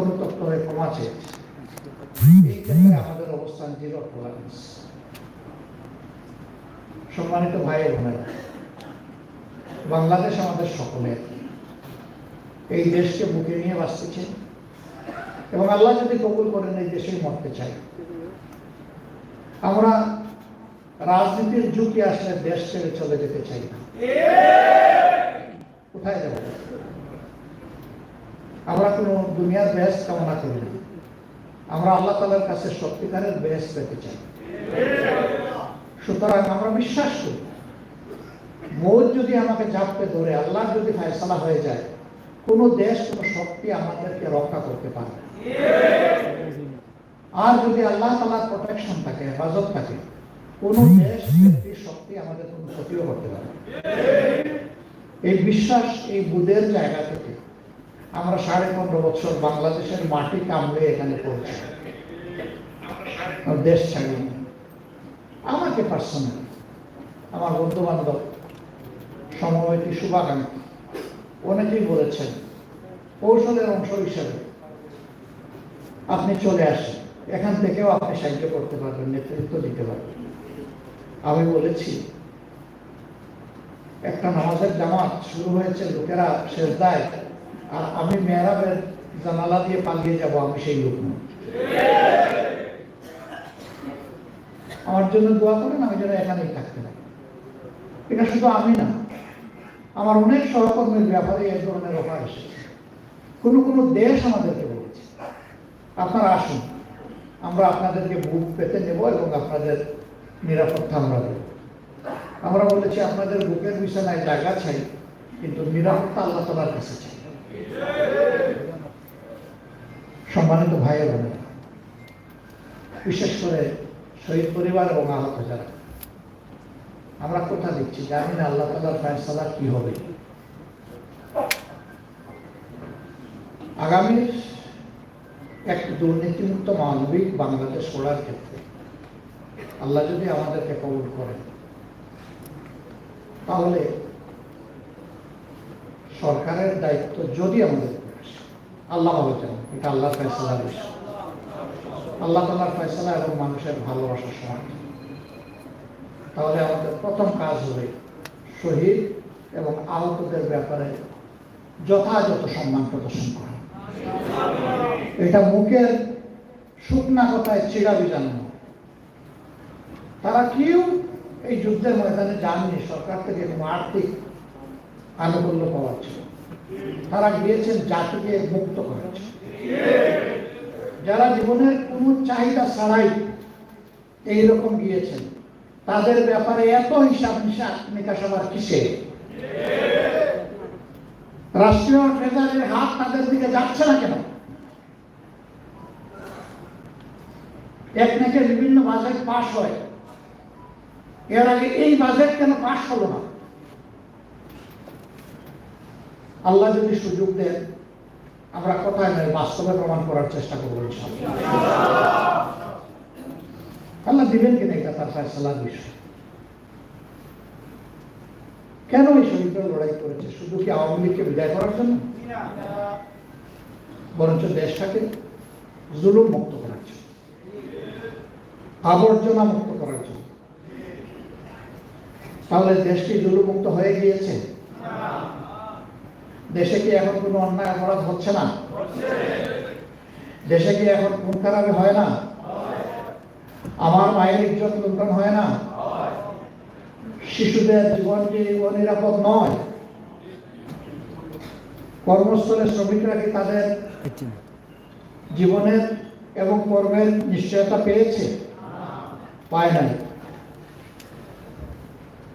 অনুতপ্ত হয়ে এই ক্ষেত্রে আমাদের অবস্থান জিরো টলারেন্স সম্মানিত ভাই বাংলাদেশ আমাদের সকলের, এই দেশকে বুকে নিয়ে বাঁচতেছে এবং আল্লাহ যদি কবুল করেন এই দেশেই মরতে চাই। আমরা রাজনীতির ঝুঁকি আসলে দেশ ছেড়ে চলে যেতে চাই না। কোথায় যাব? আমরা কোনো দুনিয়ার বেশ কামনা করি না। আমরা আল্লাহ তালার কাছে সত্যিকারের বেশ পেতে চাই। সুতরাং আমরা বিশ্বাস করি, মৌত যদি আমাকে চাপতে ধরে আল্লাহ যদি ফায়সালা হয়ে যায়, কোন দেশ, কোন শক্তি আমাদেরকে রক্ষা করতে পারে। আর যদি আল্লাহ তালার প্রোটেকশন থাকে, হেফাজত থাকে, কোন দেশ, ব্যক্তি, শক্তি আমাদের কোনো ক্ষতিও করতে পারে এই বিশ্বাস, এই বুধের জায়গা থেকে আমরা সাড়ে পনেরো বছর বাংলাদেশের মাটি কামড়ে এখানে পৌঁছে দেশ ছাড়িয়ে আমাকে পার্সোনালি আমার বন্ধু বান্ধব সমবয়তী শুভাকাঙ্ক্ষী, অনেকেই বলেছেন, কৌশলের অংশ হিসাবে আপনি চলে আসেন। এখান থেকেও আপনি সাহায্য করতে পারবেন, নেতৃত্ব দিতে পারবেন। আমি বলেছি, একটা নামাজের জামাত শুরু হয়েছে লোকেরা শেষ দেয় আর আমি মেহরাবের জানালা দিয়ে পালিয়ে যাব, আমি সেই লোক নই। আমার জন্য দোয়া করেন আমি যেন এখানেই থাকতে পারি। এটা শুধু আমি না, আমার অনেক সহকর্মীর ব্যাপারে এক ধরনের অফার এসেছে। কোনো কোনো দেশ আমাদেরকে বলেছে। আপনারা আসুন, আমরা আপনাদেরকে বুক পেতে নেব এবং আপনাদের নিরাপত্তা আমরা দেব। আমরা বলেছি, আপনাদের বুকের বিছানায় জায়গা চাই, কিন্তু নিরাপত্তা আল্লাহ তালার কাছে চাই। সম্মানিত ভাই বোনেরা, বিশেষ করে শহীদ পরিবার এবং আহত যারা, আমরা কোথা দিচ্ছি, জানি না আল্লাহ তালার ফয়সালা কি হবে। আগামী এক দুর্নীতিমুক্ত মানবিক বাংলাদেশ গড়ার ক্ষেত্রে আল্লাহ যদি আমাদেরকে কবুল করেন, তাহলে সরকারের দায়িত্ব যদি আমাদের আল্লাহ ভালো চান, এটা আল্লাহ ফয়সালার বিষয় আল্লাহ তালার ফয়সালা এবং মানুষের ভালোবাসার সময় তাহলে আমাদের প্রথম কাজ হবে শহীদ এবং আহতদের ব্যাপারে যথাযথ সম্মান প্রদর্শন করা। এটা মুখের শুকনা কথায় চিড়া বিজানো তারা কেউ এই যুদ্ধের ময়দানে যাননি সরকার থেকে আর্থিক আনুকূল্য পাওয়ার ছিল তারা গিয়েছেন জাতিকে মুক্ত করার যারা জীবনের কোনো চাহিদা ছাড়াই এইরকম গিয়েছেন, তাদের ব্যাপারে এত হিসাব নিকাশ আবার কিসে রাষ্ট্রীয় ট্রেজারির হাত তাদের দিকে যাচ্ছে না কেন? এক বিভিন্ন বাজেট পাশ হয়। এর আগে এই বাজেট কেন পাশ হলো না? আল্লাহ যদি সুযোগ দেন, আমরা কোথায় নয়, বাস্তবে প্রমাণ করার চেষ্টা করব আল্লাহ দিবেন কিনা এটা তার ফয়সালার বিষয়। কেন এই শহীদরা লড়াই করেছে? শুধু কি আওয়ামী লীগকে বিদায় করার জন্য? বরঞ্চ দেশটাকে জুলুম মুক্ত করার জন্য, আবর্জনা মুক্ত করার জন্য। তাহলে দেশটি জুলুম মুক্ত হয়ে গিয়েছে? দেশে কি এখন কোনো অন্যায় অপরাধ হচ্ছে না? দেশে কি এখন খুন খারাপি হয় না? আমার মায়ের ইজ্জত লুণ্ঠন হয় না? শিশুদের জীবন কি অনিরাপদ নয়? কর্মস্থলে শ্রমিকরা কি তাদের জীবনের এবং কর্মের নিশ্চয়তা পেয়েছে? পায় নাই।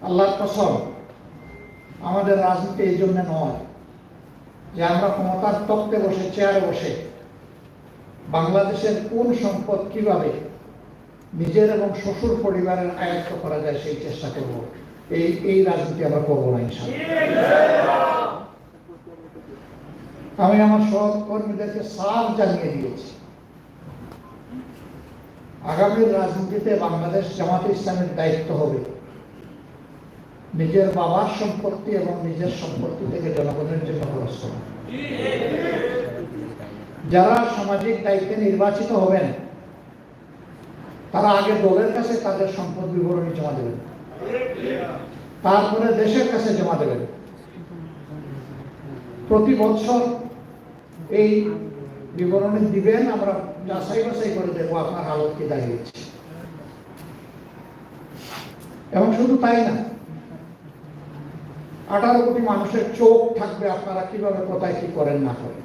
আল্লাহর কসম, আমাদের রাজনীতি এই জন্য নয়। যে আমরা ক্ষমতার তত্ত্বে বসে চেয়ারে বসে, বাংলাদেশের কোন সম্পদ কীভাবে নিজের এবং শ্বশুর পরিবারের আয়ত্ত করা যায় সেই চেষ্টা করব। এই এই রাজনীতি আমরা করব না আমি আমার সহকর্মীদেরকে সাফ জানিয়ে দিয়েছি। আগামী রাজনীতিতে বাংলাদেশ জামাতে ইসলামের দায়িত্ব হবে। নিজের বাবার সম্পত্তি এবং নিজের সম্পত্তি থেকে জনগণের জন্য খরচ যারা সামাজিক দায়িত্বে নির্বাচিত হবেন, তারা আগে দলের কাছে তাদের সম্পদ বিবরণী জমা দেবেন। তারপরে দেশের কাছে জমা দেবেন। প্রতি বছর এই বিবরণী দিবেন, আমরা যাচাই বাছাই করে দেখব আপনার হালত কি দাঁড়িয়েছে। এবং শুধু তাই না আঠারো কোটি মানুষের চোখ থাকবে, আপনারা কীভাবে কোথায় কি করেন না করেন?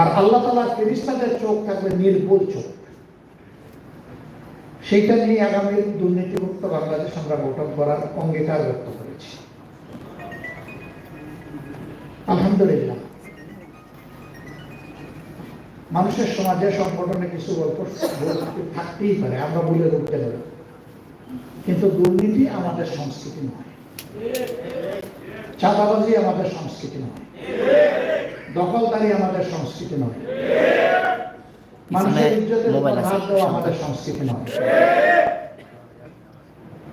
আর আল্লাহ তালা ফেরিস্তাদের চোখ থাকবে নির্ভুল চোখ। সেইটা নিয়ে আগামী দুর্নীতিমুক্ত বাংলাদেশ আমরা গঠন করার অঙ্গীকার ব্যক্ত করেছি। আলহামদুলিল্লাহ। মানুষের সমাজে সংগঠনে কিছু গল্প থাকতেই পারে, আমরা বলে উঠতে পারি। কিন্তু দুর্নীতি আমাদের সংস্কৃতি নয়। চাঁদাবাজি আমাদের সংস্কৃতি নয়। দখলদারি আমাদের সংস্কৃতি নয়। মানুষের ইজ্জতের। হাত দেওয়া আমাদের সংস্কৃতি নয়।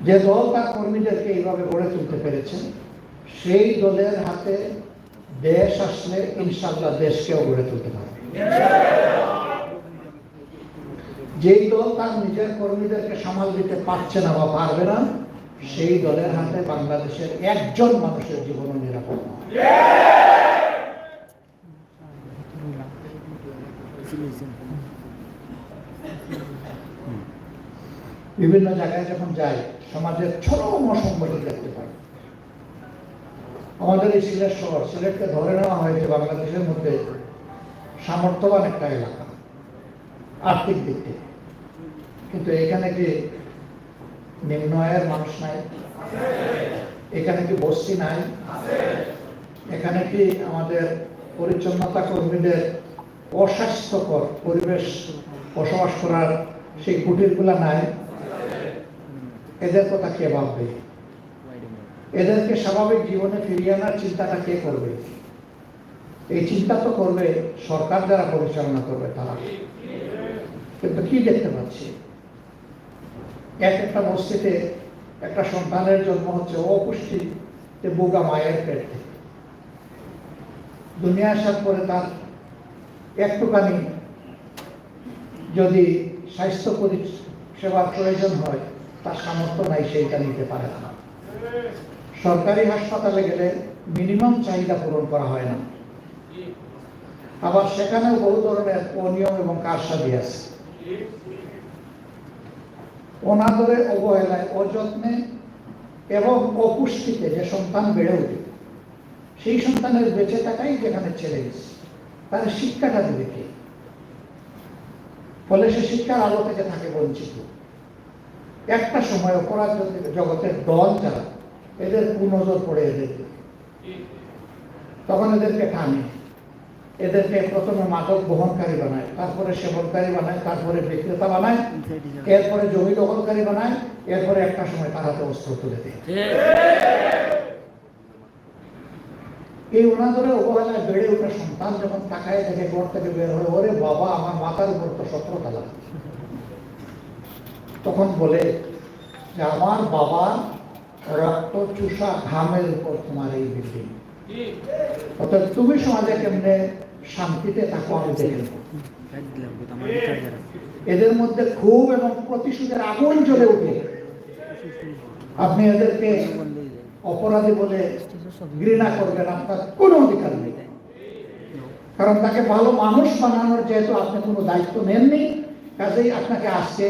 যে দল তার কর্মীদেরকে এইভাবে গড়ে তুলতে পেরেছে সেই দলের হাতে দেশ আসলে ইনশাল্লাহ দেশকেও গড়ে তুলতে পারবে। যেই দল তার নিজের কর্মীদেরকে সামাল দিতে পারছে না বা পারবে না সেই দলের হাতে বাংলাদেশের একজন মানুষের জীবন নিরাপদ বিভিন্ন জায়গায় যখন যাই, সমাজের চরম অসংগঠন দেখতে পাই। আমাদের এই সিলেট শহর, সিলেটকে ধরে নেওয়া হয়েছে বাংলাদেশের মধ্যে সামর্থ্যবান একটা এলাকা, আর্থিক দিক থেকে। কিন্তু এখানে কি নিম্ন আয়ের মানুষ নাই। এখানে কি বস্তি নাই? এখানে কি আমাদের পরিচ্ছন্নতা কর্মীদের অস্বাস্থ্যকর পরিবেশ বসবাস করার সেই কুটিরগুলা নাই? এদের কথা কে ভাববে? এদেরকে স্বাভাবিক জীবনে ফিরিয়ে আনার চিন্তাটা কে করবে? এই চিন্তা তো করবে সরকার যারা পরিচালনা করবে তারা। কিন্তু কি দেখতে পাচ্ছি? এক একটা মসজিদে একটা সন্তানের জন্ম হচ্ছে অপুষ্টি, যে বোগা মায়ের পেট। দুনিয়া আসার পরে তার একটুখানি যদি স্বাস্থ্য পরিষেবার প্রয়োজন হয়, তার সামর্থ্য নাই সেইটা নিতে পারে না। সরকারি হাসপাতালে গেলে মিনিমাম চাহিদা পূরণ করা হয় না। আবার সেখানেও বহু ধরনের অনিয়ম এবং কারসাদি আছে। অনাদরে অবহেলায়, অযত্নে এবং অপুষ্টিতে যে সন্তান বেড়ে ওঠে সেই সন্তানের বেঁচে থাকাই যেখানে ছেড়ে গেছে তার শিক্ষাটা দেবে কে? ফলে সে শিক্ষার আলো থেকে থাকে বঞ্চিত। একটা সময় অপরাধ জগতের দল যারা, এদের কুনজর পড়ে এদের। তখন এদেরকে টানে। এদেরকে প্রথমে মাদক বহনকারী বানায়, তারপরে সেবনকারী বানায়, তারপরে বিক্রেতা বানায়, এরপরে জমি দখলকারী বানায়, এরপরে একটা সময় তার হাতে অস্ত্র তুলে এই ওনাদের অবহেলায় বেড়ে ওঠা সন্তান যখন তাকায় দেখে ঘর থেকে বের হয়ে, ওরে বাবা, আমার মাথার উপর তো সতেরো তালা। তখন বলে, যে আমার বাবা রক্ত চুষা ঘামের উপর তোমার এই বিল্ডিং অর্থাৎ তুমি সমাজে কেমনে শান্তিতে থাকো আমি। এদের মধ্যে ক্ষোভ এবং প্রতিশোধের আগুন জ্বলে উঠে। আপনি এদেরকে অপরাধী বলে ঘৃণা করবেন, আপনার কোনো অধিকার নেই। কারণ তাকে ভালো মানুষ বানানোর যেহেতু আপনি কোনো দায়িত্ব নেননি, কাজেই আপনাকে আজকে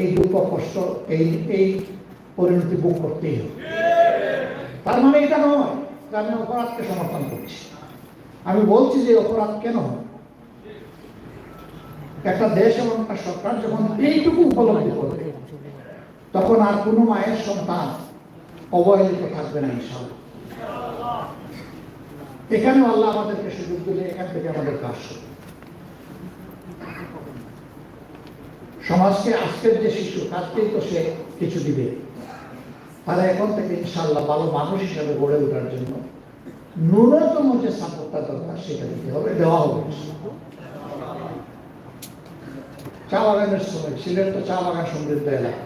এই দুঃখ, কষ্ট, এই এই পরিণতি ভোগ করতেই হবে। তার মানে এটা নয় যে আমি অপরাধকে সমর্থন করছি। আমি বলছি যে অপরাধ কেন একটা দেশ এবং একটা সরকার যখন এইটুকু উপলব্ধি করবে, তখন আর কোনো মায়ের সন্তান অবহেলিত থাকবে না ইনশাল্লাহ এখানে আল্লাহ আমাদেরকে সুযোগ দিলে এখান থেকে আমাদের কাজ সমাজকে আজকের যে শিশু তাকেই তো সে কিছু দিবে। তারা এখন থেকে ইনশাল্লাহ ভালো মানুষ হিসাবে গড়ে ওঠার জন্য ন্যূনতম যে সাপোর্টটা দরকার, সেটা দিতে হবে, দেওয়া হবে। চা বাগানের সময় ছিলেন তো চা বাগান সমৃদ্ধ এলাকা।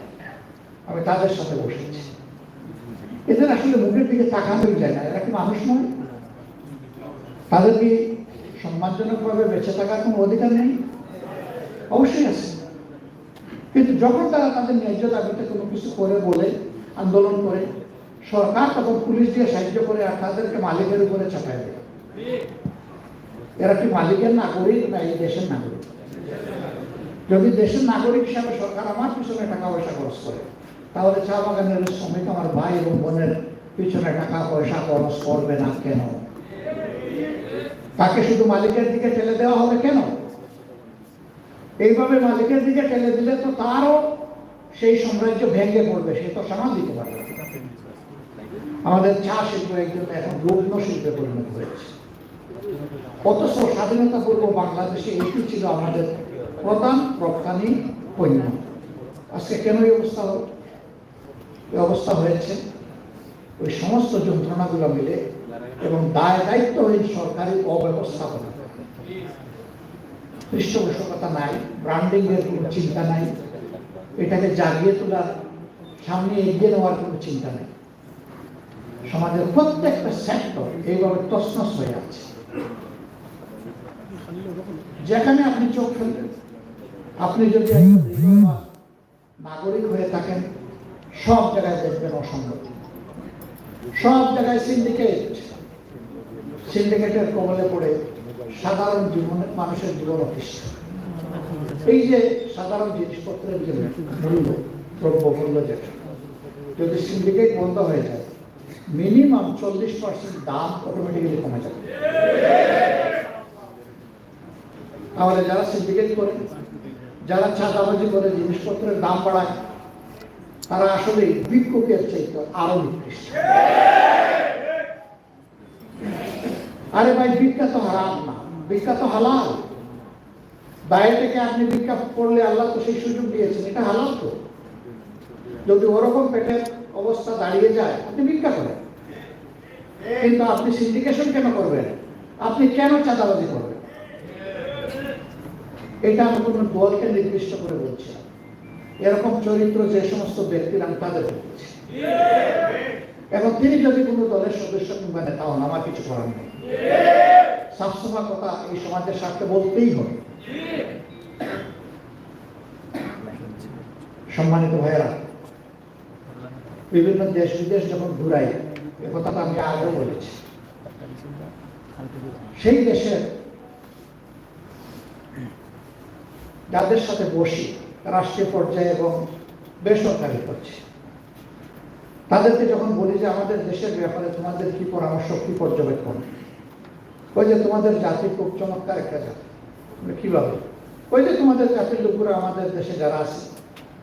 আমি তাদের সাথে বসেছি। এদের আসলে মুখের দিকে তাকানোই যায় না, এরা কি মানুষ নয়? তাদের কি সম্মান সম্মানজনকভাবে বেঁচে থাকার কোনো অধিকার নেই? অবশ্যই আছে। কিন্তু যখন তারা তাদের ন্যায্য দাবিতে কোনো কিছু করে বলে, আন্দোলন করে সরকার তখন পুলিশ দিয়ে সাহায্য করে আর তাদেরকে মালিকের উপরে চাপায় দেয়। এরা কি মালিকের নাগরিক না এই দেশের নাগরিক? যদি দেশের নাগরিক হিসাবে সরকার আমার পিছনে টাকা পয়সা খরচ করে, তাহলে চা বাগানের শ্রমিক আমার ভাই এবং বোনের পিছনে টাকা পয়সা খরচ করবে না কেন? তাকে শুধু মালিকের দিকে ঠেলে দেওয়া হবে কেন? এইভাবে মালিকের দিকে ঠেলে দিলে তো তারও সেই সাম্রাজ্য ভেঙে পড়বে, সে তো সামাল দিতে পারবে। আমাদের চা শিল্প একজন এখন রুগ্ন শিল্পে পরিণত হয়েছে। অথচ স্বাধীনতা পূর্ব বাংলাদেশে এটি ছিল আমাদের প্রধান রপ্তানি পণ্য। আজকে কেন এই অবস্থা এই অবস্থা হয়েছে? ওই সমস্ত যন্ত্রণাগুলো মিলে এবং দায় দায়িত্বহীন সরকারি অব্যবস্থাপনা। পৃষ্ঠপোষকতা নাই ব্র্যান্ডিং এর কোনো চিন্তা নাই, এটাকে জাগিয়ে তোলার সামনে এগিয়ে নেওয়ার কোনো চিন্তা নেই। সমাজের প্রত্যেকটা সেক্টর এইভাবে তসনস হয়ে আছে যেখানে আপনি চোখ ফেলবেন, আপনি যদি নাগরিক হয়ে থাকেন, সব জায়গায় দেখবেন অসঙ্গতি সব জায়গায় সিন্ডিকেট সিন্ডিকেটের কবলে পড়ে সাধারণ জীবনে মানুষের জীবন অতিষ্ঠ। এই যে সাধারণ জিনিসপত্রের যে মূল্য, দ্রব্য মূল্য যেটা, যদি সিন্ডিকেট বন্ধ হয়ে যায় মিনিমাম চল্লিশ পার্সেন্ট দাম অটোমেটিক্যালি কমে যাবে। তাহলে যারা সিন্ডিকেট করে, যারা চাঁদাবাজি করে, জিনিসপত্রের দাম বাড়ায়, তারা আসলে ভিক্ষুকের চাইতে আরও নিকৃষ্ট। আরে ভাই, ভিক্ষা তো হারাম না। ভিক্ষা তো হালাল। বাইরে থেকে আপনি ভিক্ষা করলে আল্লাহ তো সেই সুযোগ দিয়েছেন। এটা হালাল তো। যদি ওরকম পেটের অবস্থা দাঁড়িয়ে যায়, আপনি ভিক্ষা করেন। কিন্তু আপনি সিন্ডিকেশন কেন করবেন? আপনি কেন চাঁদাবাজি করবেন? এটা আমি কোনো দলকে নির্দিষ্ট করে বলছি এরকম চরিত্র যে সমস্ত ব্যক্তির আমি তাদের এবং তিনি যদি কোনো দলের সদস্য কিংবা নেতা হন, আমার কিছু করার নেই। সাফসফা কথা এই সমাজের স্বার্থে বলতেই হবে। সম্মানিত ভাইয়েরা, বিভিন্ন দেশ বিদেশ যখন ঘুরাই এ আমি আগেও বলেছি। সেই দেশের যাদের সাথে বসি, রাষ্ট্রীয় পর্যায়ে এবং বেসরকারি পর্যায়ে, তাদেরকে যখন বলি যে আমাদের দেশের ব্যাপারে তোমাদের কি পরামর্শ, কি পর্যবেক্ষণ? ওই যে তোমাদের জাতি খুব চমৎকার একটা জাতি। কীভাবে ওই যে তোমাদের জাতির লোকরা আমাদের দেশে যারা আছে,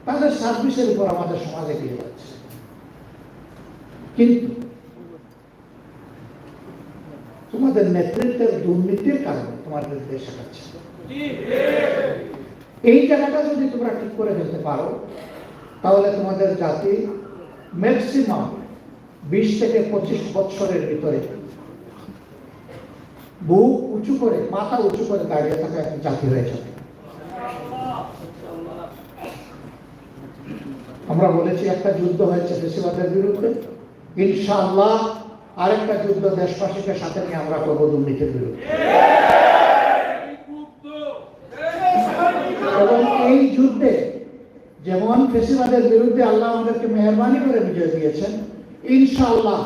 তাদের সার্ভিসের উপর আমাদের সমাজ এগিয়ে যাচ্ছে। কিন্তু তোমাদের নেতৃত্বের দুর্নীতির কারণে তোমাদের দেশ আগাচ্ছে। এই জায়গাটা যদি তোমরা ঠিক করে ফেলতে পারো, তাহলে তোমাদের জাতি ম্যাক্সিমাম বিশ থেকে পঁচিশ বছরের ভিতরে বুক উঁচু করে, মাথা উঁচু করে দাঁড়িয়ে থাকা একটা জাতি হয়ে যাবে। আমরা বলেছি একটা যুদ্ধ হয়েছে ফেসিবাদের বিরুদ্ধে। ইনশাআল্লাহ আরেকটা যুদ্ধ দেশবাসীকে সাথে নিয়ে আমরা করব দুর্নীতির বিরুদ্ধে। এবং এই যুদ্ধে যেমন ফেসিবাদের বিরুদ্ধে আল্লাহ আমাদেরকে মেহরবানি করে বিজয় দিয়েছেন, ইনশাআল্লাহ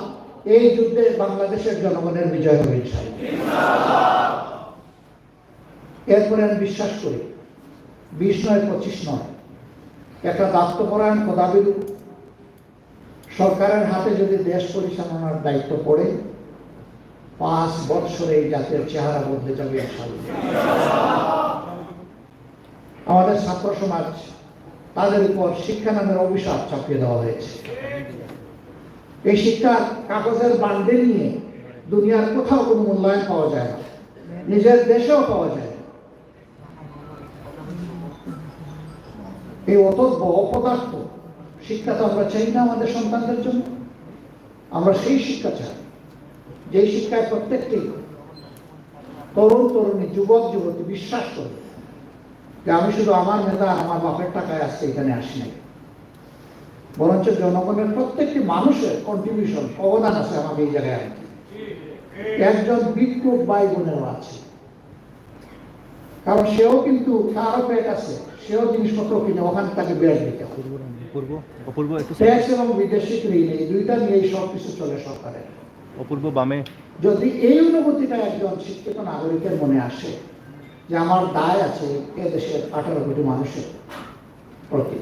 এই যুদ্ধে বাংলাদেশের জনগণের বিজয় হবে এরপরে আমি বিশ্বাস করি, বিশ নয় পঁচিশ নয়, একটা দায়িত্বপরায়ণ খোদাবিদু সরকারের হাতে যদি দেশ পরিচালনার দায়িত্ব পড়ে, পাঁচ বৎসরে এই জাতীয় চেহারা বদলে যাবে আমাদের ছাত্র সমাজ, তাদের উপর শিক্ষা নামের অভিশাপ চাপিয়ে দেওয়া হয়েছে। এই শিক্ষার কাগজের বান্ডেল নিয়ে দুনিয়ার কোথাও কোনো মূল্যায়ন পাওয়া যায় না। নিজের দেশেও পাওয়া যায়। এই অতদ্ভ অপদার্থ শিক্ষা তো আমরা চাই না আমাদের সন্তানদের জন্য। আমরা সেই শিক্ষা চাই। যেই শিক্ষায় প্রত্যেকটি তরুণ, তরুণী, যুবক, যুবতী বিশ্বাস করবে যে আমি শুধু আমার নেতা আমার বাপের টাকায় আসছে এখানে আসি নাই। বরঞ্চ জনগণের প্রত্যেকটি মানুষের কন্ট্রিবিউশন অবদান আছে আমাকে এই জায়গায় আনতে। একজন বিক্ষোভ বাই বোনেরও আছে। কারণ সেও কিন্তু তারও পেট আছে সেও জিনিসপত্র কিনে ওখানে তাকে বেড় দিতে হবে। অপূর্ব অপূর্ব একটু এবং বিদেশি ঋণ এই দুইটা নিয়েই সব কিছু চলে সরকারের। অপূর্ব বামে। যদি এই অনুভূতিটা একজন শিক্ষিত নাগরিকের মনে আসে যে আমার দায় আছে এ দেশের আঠারো কোটি মানুষের প্রতি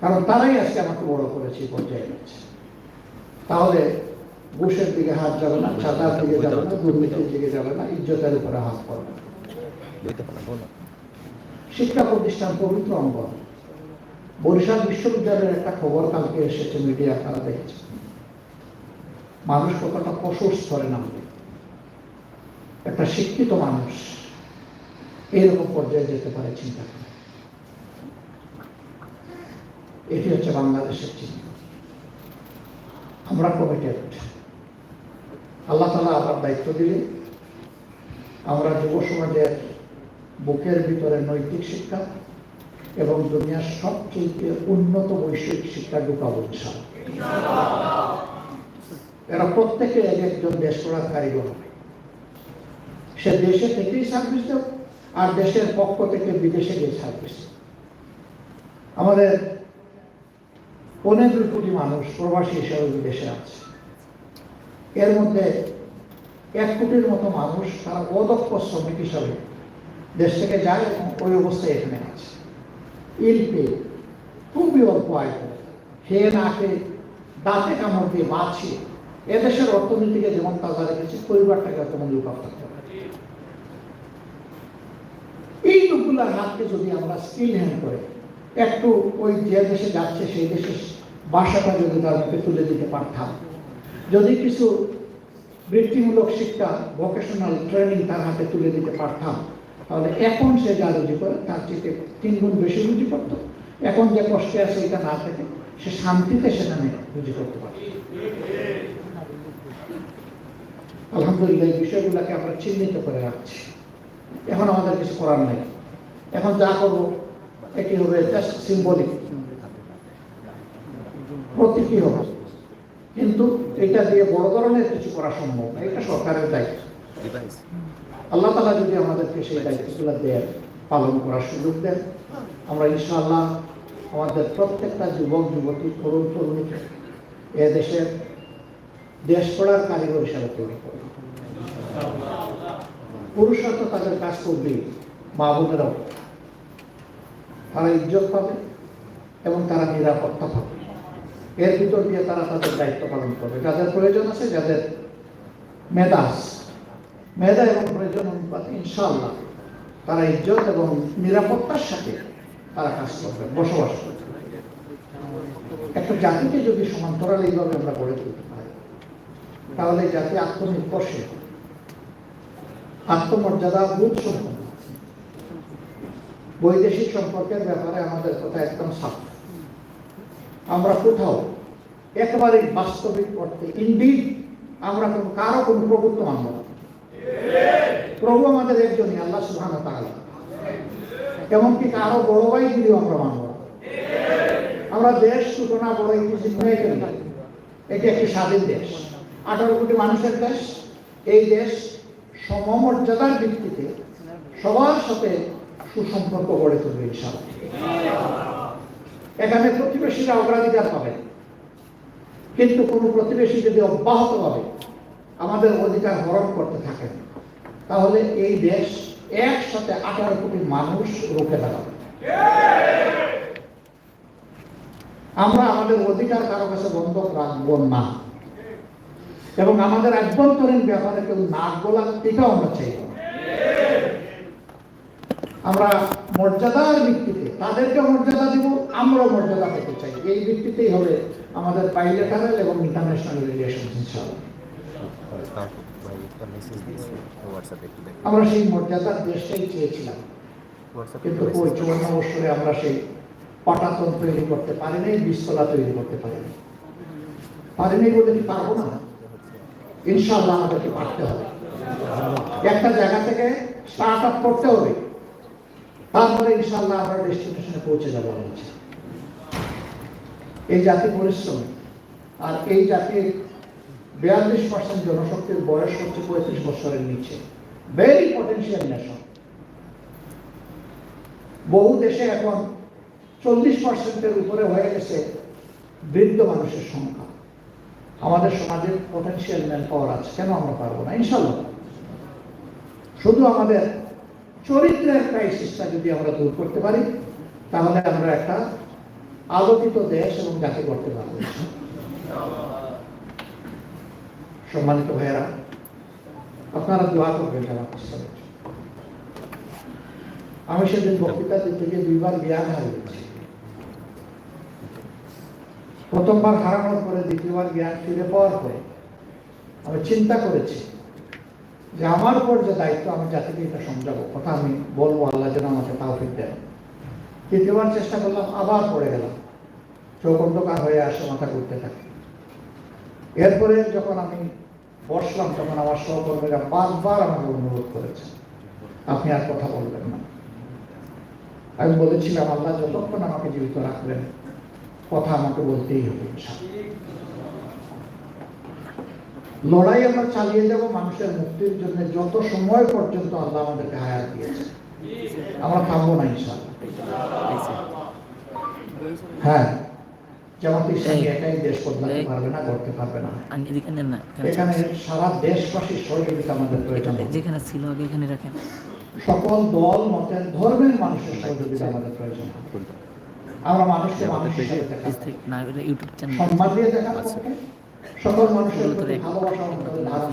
কারণ তারাই আজকে আমাকে বড় করেছে পর্যায়ে এনেছে তাহলে ঘুষের দিকে হাত যাবে না চাঁদার দিকে যাবে না দুর্নীতির দিকে যাবে না ইজ্জতের উপরে হাত পড়বে শিক্ষা প্রতিষ্ঠান পবিত্র অঙ্গন। বরিশাল বিশ্ববিদ্যালয়ের একটা খবর কালকে এসেছে মিডিয়া আপনারা দেখেছেন মানুষ কতটা কঠোর স্তরে নামবে। একটা শিক্ষিত মানুষ এইরকম পর্যায়ে যেতে পারে চিন্তা করে। এটি হচ্ছে বাংলাদেশের চিন্তা। আমরা কমিটেড আল্লাহ তালা আবার দায়িত্ব দিলে আমরা যুব সমাজের বুকের ভিতরে নৈতিক শিক্ষা এবং দুনিয়ার সবচেয়ে উন্নত বৈষয়িক শিক্ষা ঢুকাবো। এরা প্রত্যেকে এক একজন দেশ করার কারিগর। সে দেশে থেকেই সার্ভিস দেব আর দেশের পক্ষ থেকে বিদেশে গিয়ে সার্ভিস আমাদের পনেরো দুই কোটি মানুষ প্রবাসী হিসেবে বিদেশে আছে। এর মধ্যে এক কোটির মতো মানুষ তারা অদক্ষ শ্রমিক হিসাবে দেশ থেকে যায় এবং ওই অবস্থায় এখানে আছে। ইলপে খুবই অল্প আয়। খেয়ে না খেয়ে দাঁতে কামড় দিয়ে বাঁচিয়ে এদেশের অর্থনীতিকে যেমন তাজা রেখেছে, পরিবারটাকে তেমন লুক থাকতে হবে এই লোকগুলার হাতকে যদি আমরা স্কিল হ্যান্ড করে, একটু ওই যে দেশে যাচ্ছে, সেই দেশের ভাষাটা যদি মুখে তুলে দিতে পারতাম। যদি কিছু বৃত্তিমূলক শিক্ষা ভোকেশনাল ট্রেনিং তার হাতে তুলে দিতে পারতাম। তাহলে এখন সে যা রুজি করে, তার চেয়ে তিন গুণ বেশি রুজি করতো। এখন যে কষ্টে আছে এটা না থাকে সে শান্তিতে সেখানে রুজি করতে পারে আলহামদুলিল্লাহ, এই বিষয়গুলোকে আমরা চিহ্নিত করে রাখছি। এখন আমাদের কিছু করার নাই। এখন যা করব, এটি হবে জাস্ট সিম্বলিক প্রতীকী হবে। কিন্তু এটা দিয়ে বড় ধরনের কিছু করা সম্ভব না, এটা সরকারের দায়িত্ব। আল্লাহ তালা যদি আমাদেরকে সেই দায়িত্বগুলো পালন করার সুযোগ দেন, আমরা আমাদের প্রত্যেকটা যুবক, যুবতী, তরুণ, তরুণীকে এ দেশের দেশ পড়ার কারিগর হিসাবে তৈরি করব পুরুষরা তো তাদের কাজ করবেই মা বোনেরাও তারা ইজ্জত পাবে এবং তারা নিরাপত্তা পাবে। এর ভিতর দিয়ে তারা তাদের দায়িত্ব পালন করবে। যাদের প্রয়োজন আছে, যাদের মেধা আছে মেধা এবং প্রয়োজন অনুপাতে, ইনশাআল্লাহ, তারা ইজ্জত এবং নিরাপত্তার সাথে তারা কাজ করবে, বসবাস করবে। একটা জাতিকে যদি সমান্তরাল এইভাবে আমরা গড়ে তুলতে পারি, তাহলে জাতি আত্মনির্ভরশীল, আত্মমর্যাদা বোধ সম্পন্ন। বৈদেশিক সম্পর্কের ব্যাপারে আমাদের কথা একদম সাফ। আমরা কোথাও একেবারে বাস্তবিক অর্থে ইন্ডিড আমরা কোনো, কারও কোনো প্রভুত্ব মানব না। প্রভু আমাদের একজনই, আল্লাহ তাআলা। এমনকি কারও বড় ভাই দিলেও আমরা মানব আমরা দেশ সূচনা বড় কিছু হয়ে গেল। এটি একটি স্বাধীন দেশ। আঠারো কোটি মানুষের দেশ। এই দেশ সমমর্যাদার ভিত্তিতে সবার সাথে সুসম্পর্ক গড়ে তুলবে ইনশাআল্লাহ। এখানে প্রতিবেশীরা অগ্রাধিকার পাবে। কিন্তু কোনো প্রতিবেশী যদি অব্যাহতভাবে আমাদের অধিকার হরণ করতে থাকে। তাহলে এই দেশ একসাথে আঠারো কোটি মানুষ রুখে দাঁড়াবে। আমরা আমাদের অধিকার কারও কাছে বন্ধক রাখব না। এবং আমাদের আভ্যন্তরীণ ব্যাপারে কেউ নাক গোলার এটাও আমরা চাইব না। আমরা মর্যাদার ভিত্তিতে তাদেরকে মর্যাদা দিব, আমরাও মর্যাদা পেতে চাই। এই ভিত্তিতেই হবে আমাদের বাইলেটারাল এবং ইন্টারন্যাশনাল রিলেশন আমরা সেই মর্যাদার দেশটাই চেয়েছিলাম। কিন্তু ওই চুয়ান্ন বছরে আমরা সেই পাটাতন তৈরি করতে পারিনি বিস্তলা তৈরি করতে পারিনি। পারিনি বলে কি পারব না? ইনশাআল্লাহ আমাদেরকে পারতে হবে। একটা জায়গা থেকে স্টার্ট আপ করতে হবে। তারপরে ইনশাআল্লাহ আমরা ডেস্টিনেশনে পৌঁছে যাব এই জাতি পরিশ্রমী। আর এই জাতির বিয়াল্লিশ পার্সেন্ট জনশক্তির বয়স হচ্ছে পঁয়ত্রিশ বছরের নিচে। ভেরি পটেন্সিয়াল নেশন বহু দেশে এখন চল্লিশ পার্সেন্টের উপরে হয়ে গেছে বৃদ্ধ মানুষের সংখ্যা। আমাদের সমাজের পটেনশিয়াল ম্যান পাওয়ার আছে। কেন আমরা পারব না? ইনশাল্লাহ শুধু আমাদের চরিত্রের ক্রাইসিসটা যদি আমরা দূর করতে পারি, তাহলে আমরা একটা আলোকিত দেশ এবং জাতি করতে পারব। সম্মানিত ভাইয়েরা, আপনারা দোয়া করবেন আমি সেদিন বক্তৃতা দিতে গিয়ে দুইবার জ্ঞান হারিয়েছি প্রথমবার হারানোর পরে দ্বিতীয়বার জ্ঞান ফিরে পাওয়ার পরে আমি চিন্তা করেছি যে আমার উপর যে দায়িত্ব, আমি জাতিকে এটা সমঝাবো। কথা আমি বলব, আল্লাহ যেন আমাকে তাওফিক দেন। তৃতীয়বার চেষ্টা করলাম, আবার পড়ে গেলাম। চোখ অন্ধকার হয়ে আসে, মাথা ঘুরতে থাকে। এরপরে যখন আমি বসলাম, তখন আমার সহকর্মীরা পাঁচবার আমাকে অনুরোধ করেছে, আপনি আর কথা বলবেন না। আমি বলেছিলাম, আল্লাহ যতক্ষণ আমাকে জীবিত রাখবেন, কথা আমাকে বলতেই হবে। লড়াই আমরা চালিয়ে যাব মানুষের মুক্তির জন্য, যত সময় পর্যন্ত আল্লাহ আমাদেরকে হায়াত দিয়েছে। আমরা থামবো না ইনশাআল্লাহ। হ্যাঁ। যেমন ইসলামী একাই দেশ বদলাতে পারবে না করতে পারবে না। নেন না এখানে এখানে সারা দেশবাসীর সহযোগিতা আমাদের প্রয়োজন যেখানে ছিল আগে এখানে রাখেন। সকল দল মতের ধর্মের মানুষের সহযোগিতা আমাদের প্রয়োজন আমরা মানুষকে মানুষ হিসেবে দেখা পেজ থেকে না এটা ইউটিউব চ্যানেল সম্মান দিয়ে সকল মানুষের ভালোবাসা ধারণ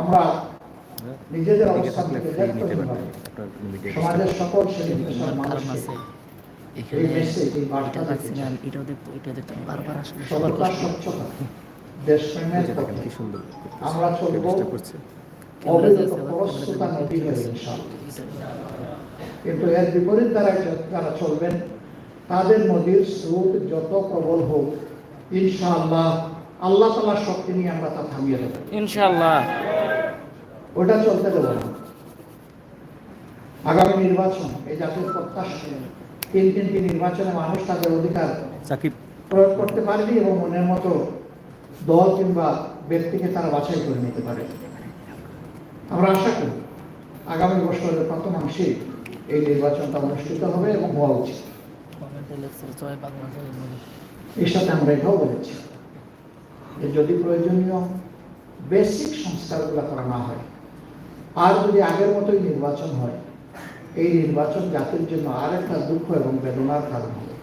আমরা নিজেদের অবস্থান থেকে সমাজের সকল শ্রেণি পেশার মানুষকে এখানে মেসেজ এই বার্তা এটা রাখছিলাম এটাও দেখতো এটাও দেখতাম বারবার আসলে সবার কষ্ট স্বচ্ছতা। দেশপ্রেমের পথে কি সুন্দর আমরা চলবো করছে। অবিরত খরস্রোতা নদী ইনশাআল্লাহ। কিন্তু এর বিপরীত দ্বারা যারা চলবেন তাদের নদীর স্রোত যত প্রবল হোক ইনশাআল্লাহ আল্লাহ তালার শক্তি নিয়ে আমরা তা থামিয়ে দেবো। ইনশাআল্লাহ। ওটা চলতে দেবো না। আগামী নির্বাচন এই জাতির প্রত্যাশা। তিন তিনটি নির্বাচনে মানুষ তাদের অধিকার প্রয়োগ করতে পারেনি এবং মনের মতো দল কিংবা ব্যক্তিকে তারা বাছাই করে নিতে পারে। আমরা আশা করি আগামী বছরের প্রথমাংশে এই নির্বাচনটা অনুষ্ঠিত হবে এবং হওয়া উচিত। এর সাথে আমরা এটাও বলেছি যে যদি প্রয়োজনীয় বেসিক সংস্কারগুলো করা না হয় আর যদি আগের মতোই নির্বাচন হয় এই নির্বাচন জাতির জন্য আরেকটা দুঃখ এবং বেদনার কারণ হবে।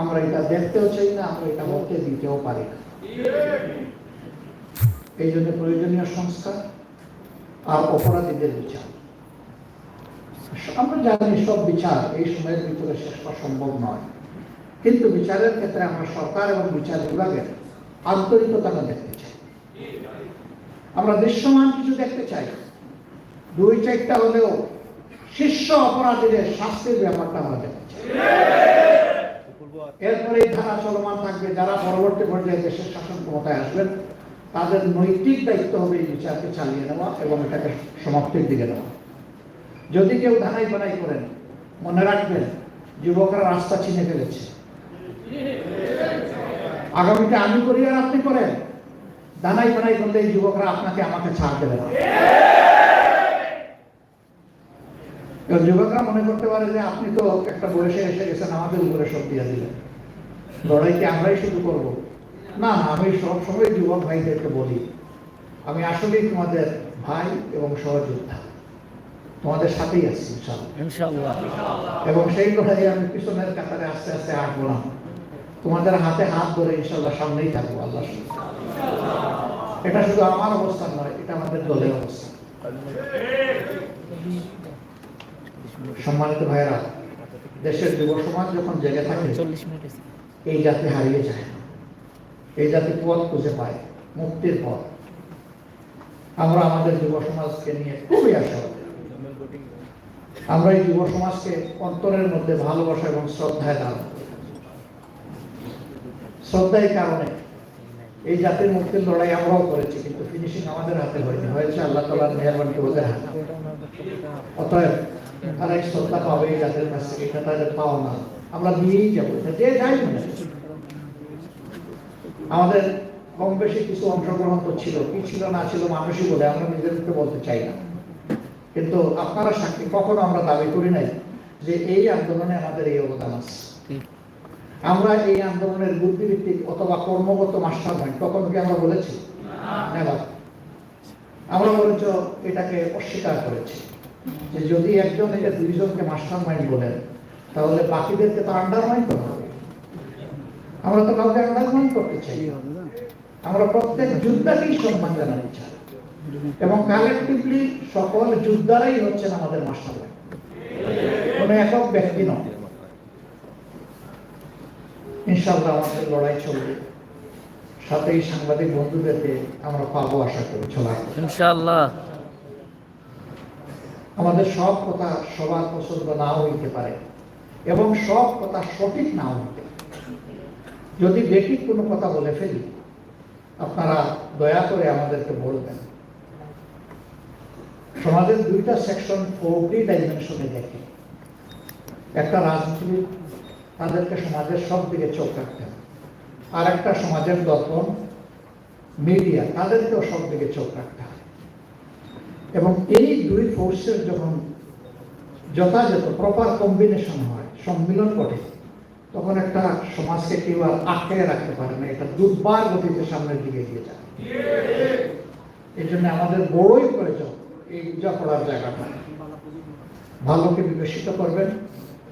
আমরা এটা দেখতেও চাই না, আমরা এটা হতে দিতেও পারি না। এই জন্য প্রয়োজনীয় সংস্কার আর অপরাধীদের বিচার। আমরা জানি সব বিচার এই সময়ের ভিতরে শেষ করা সম্ভব নয়। কিন্তু বিচারের ক্ষেত্রে আমরা সরকার এবং বিচার বিভাগের আন্তরিকতা দেখতে চাই। আমরা দৃশ্যমান কিছু দেখতে চাই। দুই চারটা হলেও শীর্ষ অপরাধীদের শাস্তির ব্যাপারটা চাই এরপরে ধারা চলমান থাকবে, যারা পরবর্তী পর্যায়ে দেশের শাসন ক্ষমতায় আসবেন, তাদের নৈতিক দায়িত্ব হবে এই বিচারকে চালিয়ে নেওয়া এবং এটাকে সমাপ্তির দিকে নেওয়া। যদি কেউ ধানাই বানাই করেন, মনে রাখবেন, যুবকরা রাস্তা চিনে ফেলেছে। আগামীতে আমি করি আর আপনি করেন। দানাই বানাই করলে এই যুবকরা আপনাকে আমাকে ছাড় দেবে না। যুবকরা মনে করতে পারে যে আপনি তো একটা বয়সে এসে গেছেন আমাদের উপরে সব দিয়ে দিলেন। লড়াই কি আমরাই শুধু করব? না না আমি সব সময় যুবক ভাইদেরকে বলি আমি আসলেই তোমাদের ভাই এবং সহযোদ্ধা। তোমাদের সাথেই আছি ইনশাআল্লাহ। এবং সেই কথাই আমি পিছনের কাতারে আস্তে আস্তে হাঁটবো না। তোমাদের হাতে হাত ধরে ইনশাল্লাহ সামনেই থাকব আল্লাহ এটা শুধু আমার অবস্থান নয় এটা আমাদের দলের অবস্থান। সম্মানিত ভাইয়েরা দেশের যুব সমাজ যখন জেগে থাকে। এই জাতি হারিয়ে যায় এই জাতি পথ খুঁজে পায় মুক্তির পথ। আমরা আমাদের যুব সমাজকে নিয়ে খুবই আশাবাদী। আমরা এই যুব সমাজকে অন্তরের মধ্যে ভালোবাসা এবং শ্রদ্ধায় ধারণ করি। শ্রদ্ধার কারণে এই জাতির মুক্তির লড়াই আমরাও করেছি কিন্তু ফিনিশিং আমাদের হাতে হয়নি। হয়েছে আল্লাহ তালার মেহরবানি ওদের হাতে। অতএব তারা এই শ্রদ্ধা পাবে জাতির কাছ থেকে এটা তাদের পাওয়া না। আমরা দিয়েই যাব এটা যে যাই মনে। আমাদের কম বেশি কিছু অংশগ্রহণ তো ছিল কি ছিল না ছিল মানুষই বলে আমরা নিজেদেরকে বলতে চাই না। কিন্তু আপনারা সাক্ষী কখনো আমরা দাবি করি নাই যে এই আন্দোলনে আমাদের এই অবদান আছে। আমরা এই আন্দোলনের বুদ্ধিভিত্তিক অথবা কর্মগত মাস্টার মাইন্ড কখনো কি আমরা বলেছি? আমরা বরঞ্চ এটাকে অস্বীকার করেছি। যে যদি একজন থেকে দুইজনকে মাস্টার মাইন্ড বলেন, তাহলে বাকিদেরকে তো আন্ডারমাইন্ড করতে হবে। আমরা তো কাউকে আন্ডারমাইন্ড করতে চাই। আমরা প্রত্যেক যোদ্ধাকেই সম্মান জানাতে চাই। এবং কালেকটিভলি সকল যোদ্ধারাই হচ্ছেন আমাদের মাস্টার মাইন্ড। কোনো একক ব্যক্তি নয়। ইনশাল্লাহ আমাদের লড়াই চলবে। সাথে সাংবাদিক বন্ধুদেরকে আমরা পাবো আশা করি। চলার ইনশাআল্লাহ। আমাদের সব কথা সবার পছন্দ নাও হইতে পারে এবং সব কথা সঠিক নাও হইতে পারে। যদি বেঠিক কোনো কথা বলে ফেলি, আপনারা দয়া করে আমাদেরকে বলবেন। সমাজের দুইটা সেকশন ফোরটি ডাইমেনশনে দেখে। একটা রাজনীতিবিদ তাদেরকে সমাজের সব দিকে চোখ রাখতে হবে। আর একটা সমাজের দর্পণ মিডিয়া, তাদেরকেও সব দিকে চোখ রাখতে হবে। এবং এই দুই ফোর্সের যখন যথাযথ প্রপার কম্বিনেশন হয়, সম্মিলন ঘটে, তখন একটা সমাজকে কেউ আর আটকে রাখতে পারে না, এটা দুর্বার গতিতে সামনের দিকে এগিয়ে যায়। এই জন্য আমাদের বড়ই প্রয়োজন এই পূজা করার জায়গাটা। ভালোকে বিকশিত করবেন,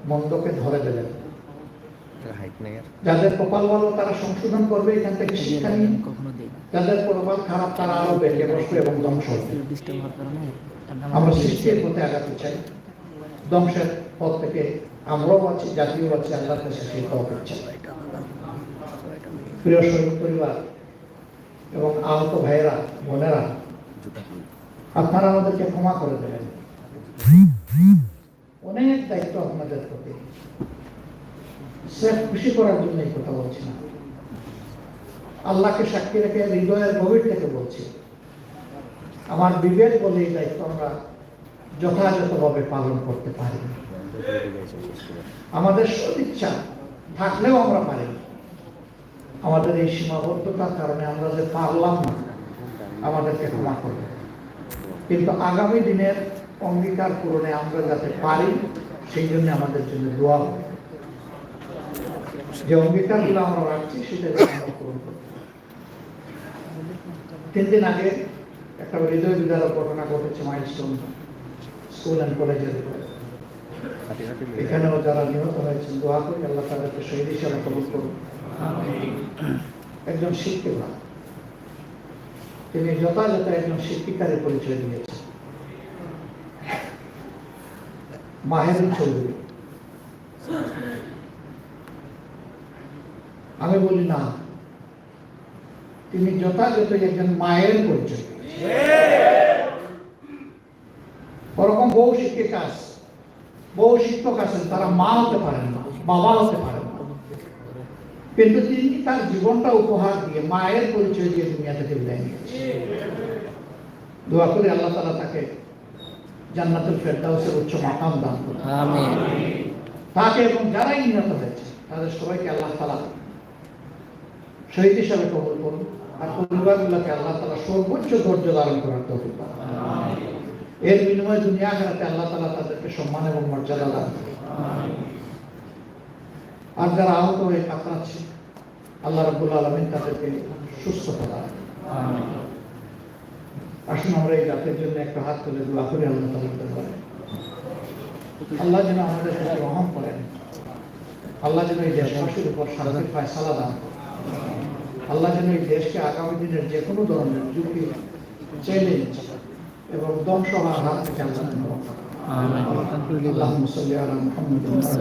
মন্দকে ধরে দেবেন যাদের কপাল ভালো তারা সংশোধন করবে এখান থেকে শিক্ষা নিয়ে কখনো দিই যাদের কপাল খারাপ তারা আরও বেঁকে বসবে এবং ধ্বংস হবে। আমরা সৃষ্টির পথে আগাতে চাই। ধ্বংসের পথ থেকে আমরাও আছি জাতীয় আছি আল্লাহর কাছে সেই প্রিয় শহীদ পরিবার এবং আহত ভাইয়েরা বোনেরা আপনারা আমাদেরকে ক্ষমা করে দেবেন। অনেক দায়িত্ব আপনাদের প্রতি। খুশি করার জন্য এই কথা বলছি না। আল্লাহকে সাক্ষী রেখে হৃদয়ের গভীর থেকে বলছি। আমার বিবেক বলে এই দায়িত্ব আমরা যথাযথভাবে পালন করতে পারি। আমাদের সদিচ্ছা থাকলেও আমরা পারি আমাদের এই সীমাবদ্ধতার কারণে আমরা যে পারলাম না, আমাদেরকে ক্ষমা করবে কিন্তু আগামী দিনের অঙ্গীকার পূরণে আমরা যাতে পারি, সেই জন্য আমাদের জন্য দোয়া হবে। যে অঙ্গীকারগুলো আমরা রাখছি সেটা আমরা তিন দিন আগে একটা হৃদয় বিদারক ঘটনা ঘটেছে মাইলস্টোন স্কুল অ্যান্ড কলেজের এখানেও যারা নিহত হয়েছেন দোয়া করি আল্লাহ তাদেরকে শহীদ হিসাবে কবুল করুন একজন শিক্ষিকা তিনি যথাযথ একজন শিক্ষিকারের পরিচয় দিয়েছেন মাহেরুল চৌধুরী। আমি বলি না। তিনি যথাযথ একজন মায়ের পরিচয়। ওরকম বহু শিক্ষিকা আছে। বহু শিক্ষক আছেন তারা মা হতে পারেন না বাবা হতে পারেন না। কিন্তু তিনি তার জীবনটা উপহার দিয়ে মায়ের পরিচয় দিয়ে দুনিয়া থেকে বিদায় নিয়েছে দোয়া করে আল্লাহ তালা তাকে জান্নাতুল ফেরদাউসের উচ্চ মাকাম দান করুন। আমিন। তাকে এবং যারাই নিহত হয়েছে তাদের সবাইকে আল্লাহ তালা শহীদ হিসাবে কবল করুন। আর পরিবারগুলোকে আল্লাহ তালা সর্বোচ্চ ধৈর্য ধারণ করার তৌফিক এর বিনিময়ে দুনিয়া আখেরাতে আল্লাহ তালা তাদেরকে সম্মান এবং মর্যাদা দান আর যারা আহত হয়ে কাতরাচ্ছে আল্লাহ রাব্বুল আলমিন তাদেরকে সুস্থতা দান আসুন আমরা এই জাতির জন্য একটা হাত তুলে দোয়া করি আল্লাহ তালা দরবারে। আল্লাহ যেন আমাদের প্রতি রহম করেন। আল্লাহ যেন এই দেশবাসীর উপর শান্তির ফায়সালা দান করেন। আল্লাহ যেন এই দেশকে আগামী দিনের যে কোনো ধরনের ঝুঁকি চ্যালেঞ্জ এবং ধ্বংস হওয়ার হাত থেকে আল্লাহ রক্ষা করেন।